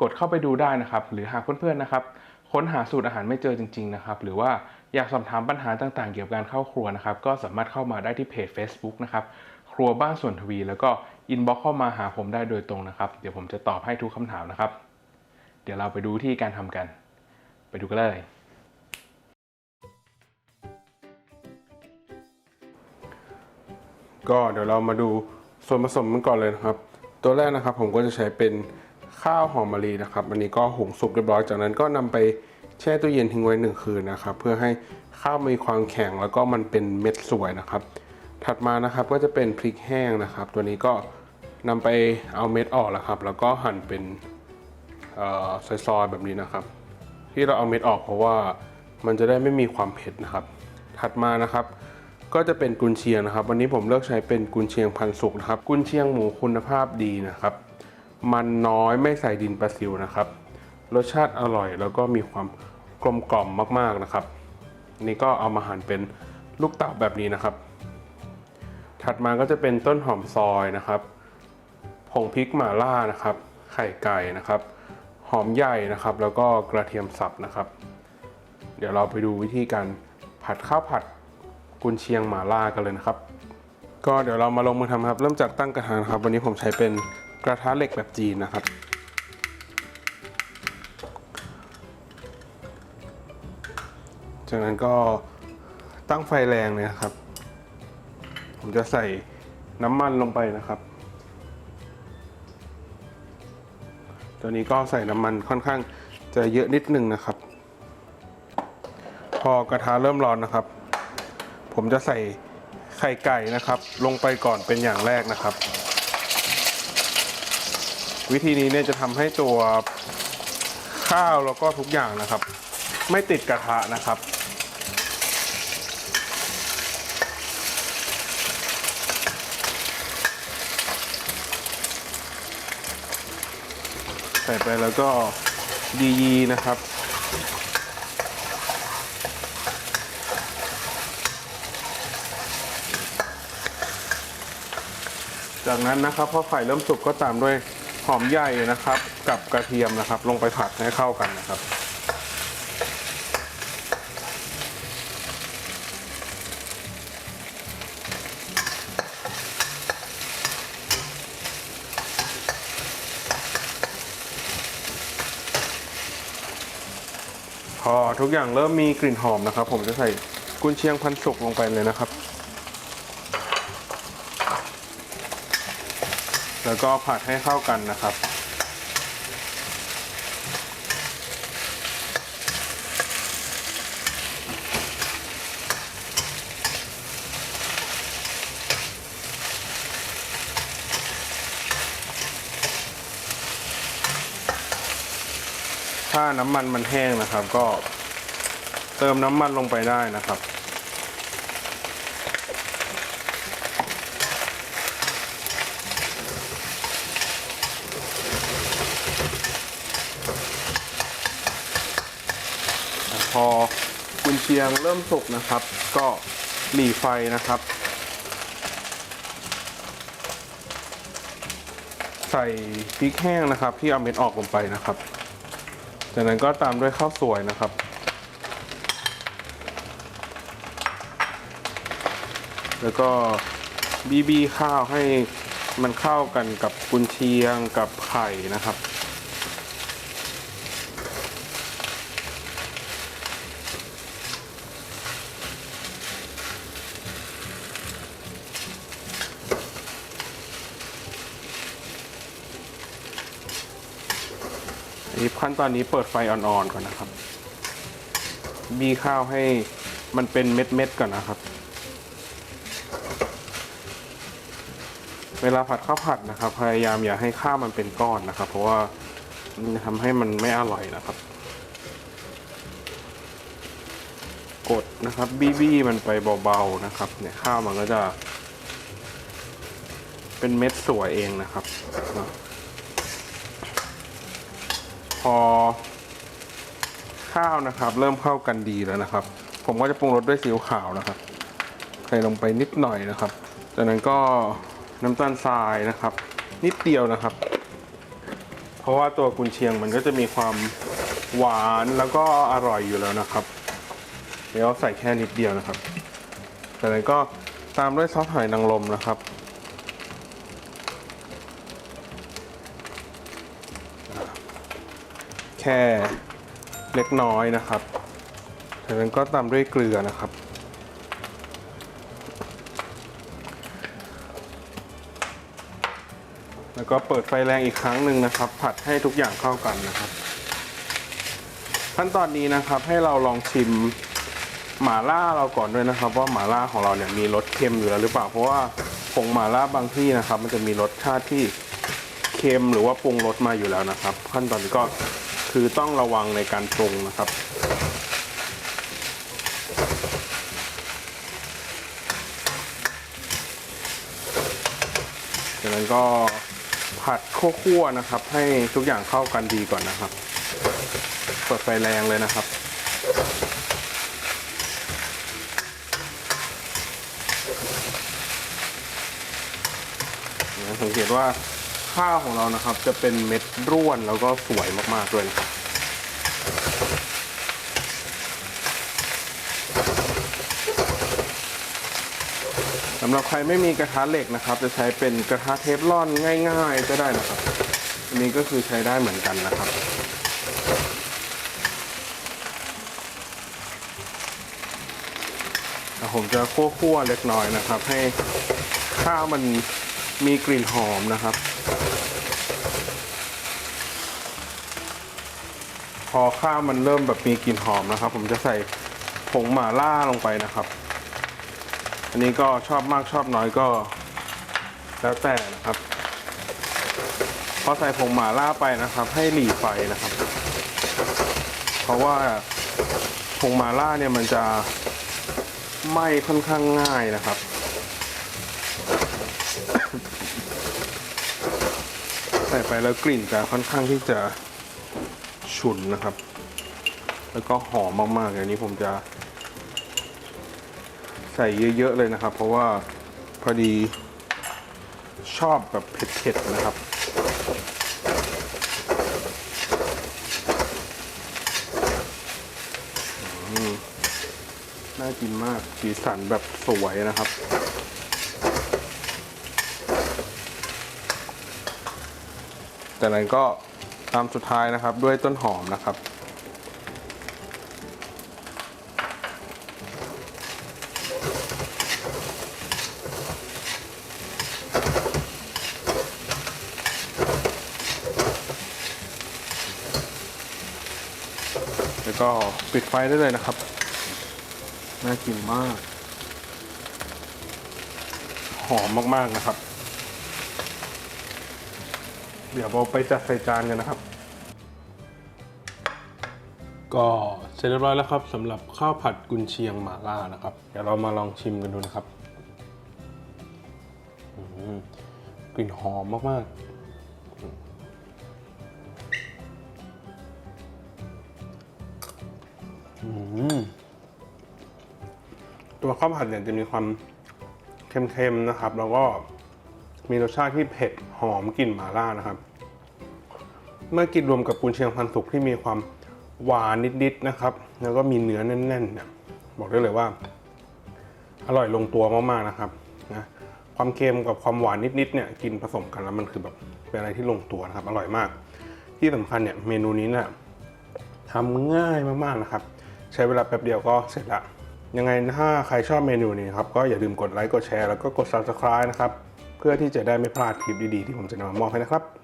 กดเข้าไปดูได้นะครับ หรือหากเพื่อนๆนะครับ ค้นหาสูตรอาหารไม่เจอจริง ๆ นะครับ หรือว่าอยากสอบถามปัญหาต่างๆ เกี่ยวกับการเข้าครัวนะครับ ก็สามารถเข้ามาได้ที่เพจ Facebook นะครับ ครัวบ้านส่วนทวี แล้วก็อินบ็อกเข้ามาหาผมได้โดยตรงนะครับ เดี๋ยวผมจะตอบให้ทุกคำถามนะครับ เดี๋ยวเราไปดูที่การทำกัน ไปดูกันเลย ก็เดี๋ยวเรามาดูส่วนผสมกันก่อนเลยนะครับ ตัวแรกนะครับผมก็จะใช้เป็น ข้าวหอมมะลินะครับอันนี้ก็หุงสุกเรียบร้อยจากนั้นก็นำไปแช่ตู้เย็นทิ้งไว้หนึ่งคืนนะครับเพื่อให้ข้าวมีความแข็งแล้วก็มันเป็นเม็ดสวยนะครับ ถัดมานะครับก็จะเป็นพริกแห้งนะครับ ตัวนี้ก็นำไปเอาเม็ดออกแล้วครับ แล้วก็หั่นเป็นซอยๆแบบนี้นะครับ ที่เราเอาเม็ดออกเพราะว่ามันจะได้ไม่มีความเผ็ดนะครับ ถัดมานะครับก็จะเป็นกุนเชียงนะครับ วันนี้ผมเลือกใช้เป็นกุนเชียงพันสุกนะครับ กุนเชียงหมูคุณภาพดีนะครับ มันน้อยไม่ใส่ดินปลาซิวนะครับ รสชาติอร่อยแล้วก็มีความกลมกล่อมมากๆนะครับ นี่ก็เอามาหั่นเป็นลูกเต๋าแบบนี้นะครับ ถัดมาก็จะเป็นต้นหอมซอยนะครับ ผงพริกหม่าล่านะครับ ไข่ไก่นะครับ หอมใหญ่นะครับ แล้วก็กระเทียมสับนะครับ เดี๋ยวเราไปดูวิธีการผัดข้าวผัดกุนเชียงหม่าล่ากันเลยนะครับ ก็เดี๋ยวเรามาลงมือทำครับ เริ่มจากตั้งกระทะนะครับ วันนี้ผมใช้เป็น กระทะเหล็กแบบจีนนะครับ จากนั้นก็ตั้งไฟแรงเลยนะครับ ผมจะใส่น้ำมันลงไปนะครับ ตัวนี้ก็ใส่น้ำมันค่อนข้างจะเยอะนิดนึงนะครับ พอกระทะเริ่มร้อนนะครับ ผมจะใส่ไข่ไก่นะครับ ลงไปก่อนเป็นอย่างแรกนะครับ วิธีนี้เนี่ยจะทำให้ตัวข้าวแล้วก็ทุกอย่างนะครับ ไม่ติดกระทะนะครับ ใส่ไปแล้วก็ยียีนะครับจากนั้นนะครับพอไข่เริ่มสุกก็ตามด้วย หอมใหญ่นะครับ กับกระเทียมนะครับ ลงไปผัดให้เข้ากันนะครับ พอทุกอย่างเริ่มมีกลิ่นหอมนะครับ ผมจะใส่กุนเชียงพันสุกลงไปเลยนะครับ แล้วก็ผัดให้เข้ากันนะครับ ถ้าน้ำมันมันแห้งนะครับ ก็เติมน้ำมันลงไปได้นะครับ พอกุนเชียงเริ่มสุกนะครับ ก็หลีไฟนะครับ ใส่พริกแห้งนะครับ ที่เอาเม็ดออกลงไปนะครับ จากนั้นก็ตามด้วยข้าวสวยนะครับแล้วก็บีบีข้าวให้มันเข้ากันกับกุนเชียงกับไข่นะครับ นี้ขั้นตอนนี้เปิดไฟอ่อนๆก่อนนะครับบีข้าวให้มันเป็นเม็ดๆก่อนนะครับ เวลาผัดข้าวผัดนะครับ พยายามอย่าให้ข้าวมันเป็นก้อนนะครับ เพราะว่ามันทำให้มันไม่อร่อยนะครับ กดนะครับบี้บี้มันไปเบาๆนะครับ เนี่ยข้าวมันก็จะ เป็นเม็ดสวยเองนะครับ พอ ข้าวนะครับ เริ่มเข้ากันดีแล้วนะครับ ผมก็จะปรุงรสด้วยซีอิ๊วขาวนะครับใส่ลงไปนิดหน่อยนะครับ จากนั้นก็น้ำตาลทรายนะครับ นิดเดียวนะครับ เพราะว่าตัวกุนเชียงมันก็จะมีความหวานแล้วก็อร่อยอยู่แล้วนะครับ เดี๋ยวใส่แค่นิดเดียวนะครับ จากนั้นก็ตามด้วยซอสหอยนางรมนะครับ แค่เล็กน้อยนะครับจากนั้นก็ตามด้วยเกลือนะครับ แล้วก็เปิดไฟแรงอีกครั้งหนึ่งนะครับ ผัดให้ทุกอย่างเข้ากันนะครับ ขั้นตอนนี้นะครับให้เราลองชิมหมาล่าเราก่อนด้วยนะครับ ว่าหมาล่าของเราเนี่ยมีรสเค็มอยู่แล้วหรือเปล่าเพราะว่าผงหมาล่าบางที่นะครับ มันจะมีรสชาติที่เค็มหรือว่าปรุงรสมาอยู่แล้วนะครับ ขั้นตอนนี้ก็ คือต้องระวังในการปรุงนะครับ จากนั้นก็ผัดคั่วๆนะครับ ให้ทุกอย่างเข้ากันดีก่อนนะครับ เปิดไฟแรงเลยนะครับสังเกตว่า ข้าวของเรานะครับ จะเป็นเม็ดร่วนแล้วก็สวยมากๆด้วยนะครับสำหรับใครไม่มีกระทะเหล็กนะครับ จะใช้เป็นกระทะเทฟลอนง่าย ๆ ก็ได้นะครับ อันนี้ก็คือใช้ได้เหมือนกันนะครับผมจะคั่วๆเล็กน้อยนะครับ ให้ข้าวมัน มีกลิ่นหอมนะครับ พอข้าวมันเริ่มแบบมีกลิ่นหอมนะครับ ผมจะใส่ผงหม่าล่าลงไปนะครับ อันนี้ก็ชอบมากชอบน้อยก็แล้วแต่นะครับ พอใส่ผงหม่าล่าไปนะครับ ให้หลีไฟนะครับ เพราะว่าผงหม่าล่าเนี่ยมันจะไหม้ค่อนข้างง่ายนะครับ ส่ไปแล้วกลิ่นจะค่อนข้างที่จะฉุนนะครับ แล้วก็หอมมากๆอย่างนี้ผมจะ ใส่เยอะๆเลยนะครับ เพราะว่าพอดีชอบแบบเผ็ดๆนะครับน่ากินมากสีสันแบบสวยนะครับ จากนั้นก็ตามสุดท้ายนะครับด้วยต้นหอมนะครับ แล้วก็ปิดไฟได้เลยนะครับ น่ากินมาก หอมมาก ๆ นะครับ เดี๋ยวเราไปจัดใส่จานกันนะครับ ก็เสร็จเรียบร้อยแล้วครับสำหรับข้าวผัดกุนเชียงหม่าล่านะครับ เดี๋ยวเรามาลองชิมกันดูนะครับกลิ่นหอมมาก ๆ อืมตัวข้าวผัดเนี่ยจะมีความเค็มๆนะครับ แล้วก็ มีรสชาติที่เผ็ดหอมกลิ่นหม่าล่านะครับ เมื่อกินรวมกับกุนเชียงพันสุกที่มีความหวานนิดๆนะครับ แล้วก็มีเนื้อแน่นๆเนี่ยบอกได้เลยว่า อร่อยลงตัวมากๆนะครับนะความเค็มกับความหวานนิดๆเนี่ยกินผสมกันแล้วมันคือแบบเป็นอะไรที่ลงตัวนะครับ อร่อยมาก ที่สำคัญเนี่ยเมนูนี้เนี่ยทำง่ายมากๆนะครับ ใช้เวลาแป๊บเดียวก็เสร็จละยังไงถ้าใครชอบเมนูนี้ครับก็อย่าลืมกดไลค์กดแชร์แล้วก็กด subscribe นะครับ พื่อที่จะได้ไม่พลาดคลิปดีๆที่ผมจะนำมามอบให้นะครับ